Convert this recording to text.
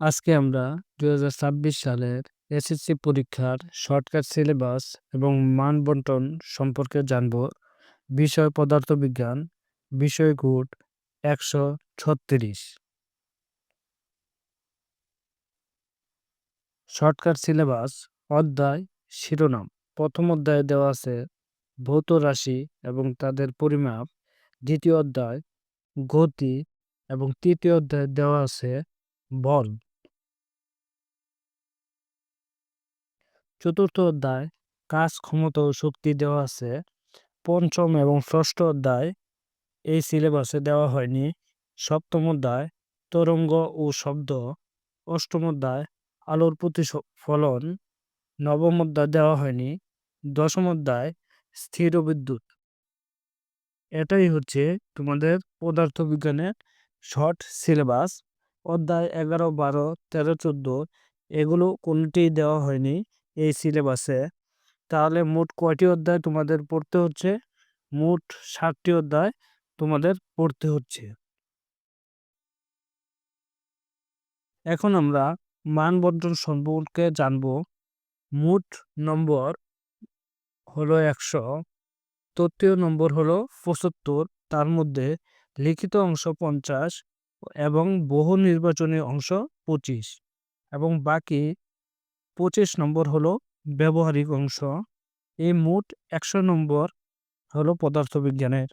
আজকে আমরা ২০২৬ সালের এসএসসি পরীক্ষার শর্টকাট সিলেবাস এবং মান বন্টন সম্পর্কে জানব। বিষয় পদার্থবিজ্ঞান বিষয় গুড একশো ছত্রিশ। শর্টকাট সিলেবাস, অধ্যায়, শিরোনাম। প্রথম অধ্যায়ে দেওয়া আছে ভৌত রাশি এবং তাদের পরিমাপ। দ্বিতীয় অধ্যায় গতি এবং তৃতীয় অধ্যায়ে দেওয়া আছে বল। চতুর্থ অধ্যায়, কাজ, ক্ষমতা ও শক্তি দেওয়া আছে। পঞ্চম এবং ষষ্ঠ অধ্যায়, এই সিলেবাসে দেওয়া হয়নি। সপ্তম অধ্যায়, তরঙ্গ ও শব্দ। অষ্টম অধ্যায়, আলোর প্রতিফলন। নবম অধ্যায় দেওয়া হয়নি। দশম অধ্যায়, স্থির বিদ্যুৎ। এটাই হচ্ছে তোমাদের পদার্থবিজ্ঞানের শর্ট সিলেবাস। অধ্যায় এগারো, বারো, তেরো, চোদ্দ, এগুলো কোনটিই দেওয়া হয়নি এই সিলেবাসে তাহলে মোট কয়টি অধ্যায় তোমাদের পড়তে হচ্ছে? মোট ষাটটি অধ্যায় তোমাদের পড়তে হচ্ছে। এখন আমরা মান বন্টন সম্পর্কে জানব। মোট নম্বর হলো একশো, তৃতীয় নম্বর হলো পঁচাত্তর, তার মধ্যে লিখিত অংশ পঞ্চাশ এবং বহু নির্বাচনী অংশ পঁচিশ। এবং বাকি পঁচিশ নম্বর হলো ব্যবহারিক অংশ। এই মোট একশো নম্বর হলো পদার্থবিজ্ঞানের।